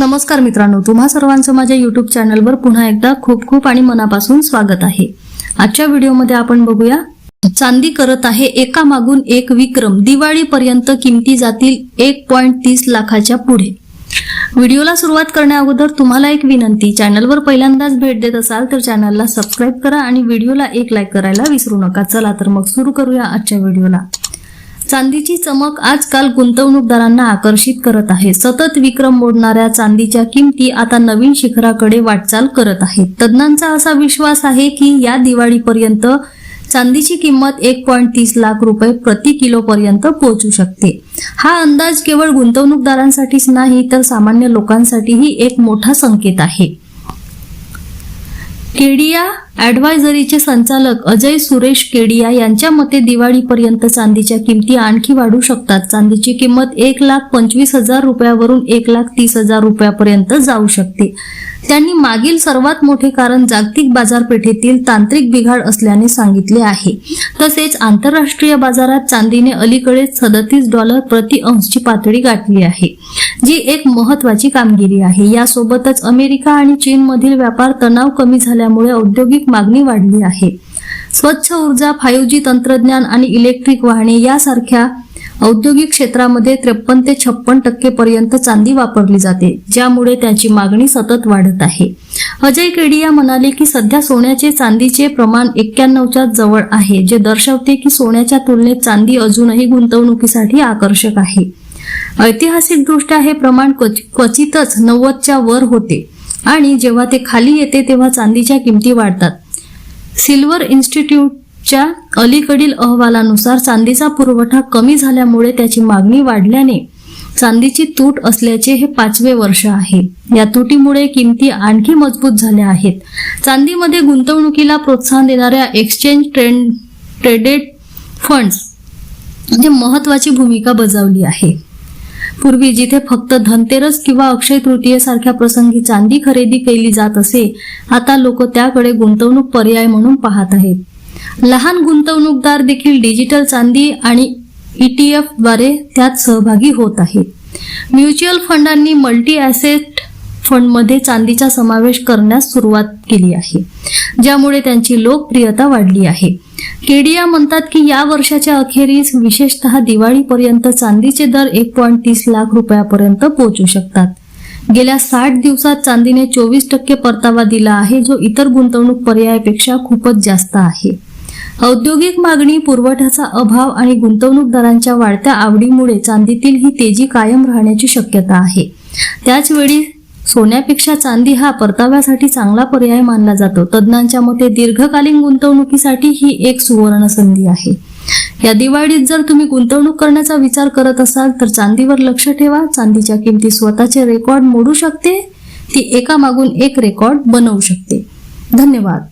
नमस्कार मित्रांनो तुम्हा सर्वांचं माझ्या युट्यूब चॅनलवर पुन्हा एकदा खूप खूप आणि मनापासून स्वागत आहे. आजच्या व्हिडिओमध्ये आपण बघूया चांदी करत आहे एका मागून एक विक्रम. दिवाळीपर्यंत किमती जातील एक पॉईंट तीस लाखाच्या पुढे. व्हिडिओला सुरुवात करण्या अगोदर तुम्हाला एक विनंती चॅनलवर पहिल्यांदाच भेट देत असाल तर चॅनलला सबस्क्राईब करा आणि व्हिडिओला एक लाईक करायला विसरू नका. चला तर मग सुरू करूया आजच्या व्हिडिओला. चांदीची चमक आजकाल गुंतवणूकदारांना आकर्षित करत आहे. सतत विक्रम मोडणाऱ्या चांदीच्या किमती आता नवीन शिखराकडे वाटचाल करत आहेत. तज्ज्ञांचा असा विश्वास आहे की या दिवाळीपर्यंत चांदीची किंमत एक पॉईंट तीस लाख रुपये प्रति किलो पर्यंत पोहोचू शकते. हा अंदाज केवळ गुंतवणूकदारांसाठीच नाही तर सामान्य लोकांसाठीही एक मोठा संकेत आहे. केडिया ॲडवायझरीचे संचालक अजय सुरेश केडिया यांच्या मते दिवाळीपर्यंत चांदीच्या किमती आणखी वाढू शकतात. चांदीची किंमत एक लाख पंचवीस हजार रुपयावरून एक लाख तीस हजार रुपयापर्यंत जाऊ शकते. त्यांनी मागील सर्वात मोठे कारण जागतिक बाजारपेठेतील तांत्रिक बिघाड असल्याने सांगितले आहे. तसेच आंतरराष्ट्रीय बाजारात चांदीने अलीकडे सदतीस डॉलर प्रति अंशची पातळी गाठली आहे जी एक महत्वाची कामगिरी आहे. यासोबतच अमेरिका आणि चीनमधील व्यापार तणाव कमी झाल्यामुळे औद्योगिक मागणी वाढली आहे. स्वच्छ ऊर्जा फाईव्ह जी तंत्रज्ञान आणि इलेक्ट्रिक वाहने यासारख्या औद्योगिक क्षेत्रामध्ये त्रेपन्न ते छप्पन टक्के पर्यंत चांदी वापरली जाते ज्यामुळे त्याची मागणी सतत वाढत आहे. अजय केडिया म्हणाले की सध्या सोन्याचे चांदीचे प्रमाण एक्क्याण्णवच्या जवळ आहे जे दर्शवते की सोन्याच्या तुलनेत चांदी अजूनही गुंतवणुकीसाठी आकर्षक आहे. ऐतिहासिकदृष्ट्या हे प्रमाण क्वचितच नव्वदच्या वर होते आणि जेव्हा ते खाली येते तेव्हा चांदीच्या किमती वाढतात. सिल्वर इन्स्टिट्यूट च्या अलीकडील अहवालानुसार चांदीचा पुरवठा कमी झाल्यामुळे त्याची मागणी वाढल्याने चांदीची तूट असल्याचे हे पाचवे वर्ष आहे. या तुटीमुळे किमती आणखी मजबूत झाल्या आहेत. चांदीमध्ये गुंतवणुकीला प्रोत्साहन देणाऱ्या एक्सचेंज ट्रेंड ट्रेडेड फंड्स म्हणजे महत्वाची भूमिका बजावली आहे. पूर्वी जिथे फक्त धनतेरस किंवा अक्षय तृतीयेसारख्या प्रसंगी चांदी खरेदी केली जात असे आता लोक त्याकडे गुंतवणूक पर्याय म्हणून पाहत आहेत. लहान गुंतवणूकदार देखील डिजिटल चांदी आणि ईटीएफद्वारे त्यात सहभागी होत आहेत. म्युच्युअल फंडांनी मल्टी ॲसेट फंडमध्ये चांदीचा समावेश करण्यास सुरुवात केली आहे ज्यामुळे त्यांची लोकप्रियता वाढली आहे. केडिया म्हणतात की या वर्षाच्या अखेरीस विशेषतः दिवाळीपर्यंत चांदीचे दर एक पॉईंट तीस लाख रुपयापर्यंत पोहोचू शकतात. गेल्या साठ दिवसात चांदीने चोवीस टक्के परतावा दिला आहे जो इतर गुंतवणूक पर्यायापेक्षा खूपच जास्त आहे. औद्योगिक मागणी पुरवठ्याचा अभाव आणि गुंतवणूकदारांच्या वाढत्या आवडीमुळे चांदीतील ही तेजी कायम राहण्याची शक्यता आहे. त्याचवेळी सोन्यापेक्षा चांदी हा परताव्यासाठी चांगला पर्याय मानला जातो. तज्ज्ञांच्या मते दीर्घकालीन गुंतवणुकीसाठी ही एक सुवर्ण संधी आहे. या दिवाळीत जर तुम्ही गुंतवणूक करण्याचा विचार करत असाल तर चांदीवर लक्ष ठेवा. चांदीच्या किमती स्वतःचे रेकॉर्ड मोडू शकते. ती एका मागून एक रेकॉर्ड बनवू शकते. धन्यवाद.